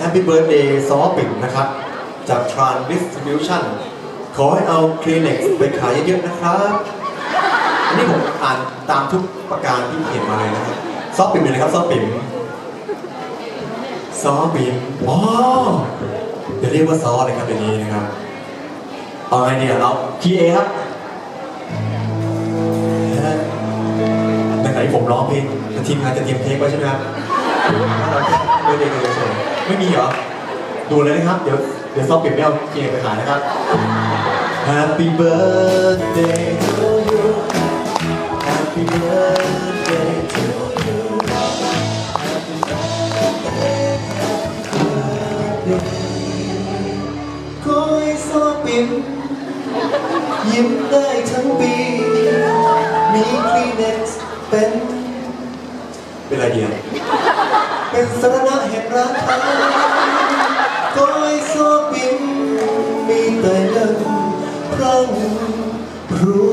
Happy Birthday ซอปิ่นนะครับ จาก Tran Distribution ขอให้เอาคลีเน็กไปขายเยอะๆนะครับอันนี้ผมอ่านตามทุกประการที่เขียนมาเลยนะครับซอปิ่นเป็นะครับซอปิ่นซอปิ่นอ๋อเดี๋ยวเรียกว่าซอเลยครับเดี๋ยวนี้นะครับเอาไงเนี่ยเราคีเอครับในไหนผมร้องเพลงทีมงานจะเตรียมเพลงไว้ใช่ไหมครับ ถ้าเราแค่ไม่ได้เลยเฉยๆไม่มีเหรอ ดูเลยนะครับ เดี๋ยวเดี๋ยวซอฟเปลี่ยนไม่เอาเกมไปขายนะครับ Happy birthday to you Happy birthday to you Happy birthday Happy birthday ขอให้ซอปิ่นยิ้มได้ทั้งปี มีคลีเน็กซ์เป็นเป็นอะไรดีอะ เป็นสรณะแห่งรักเขาก็ให้ซบิน มีแต่เงินพรั่งพรู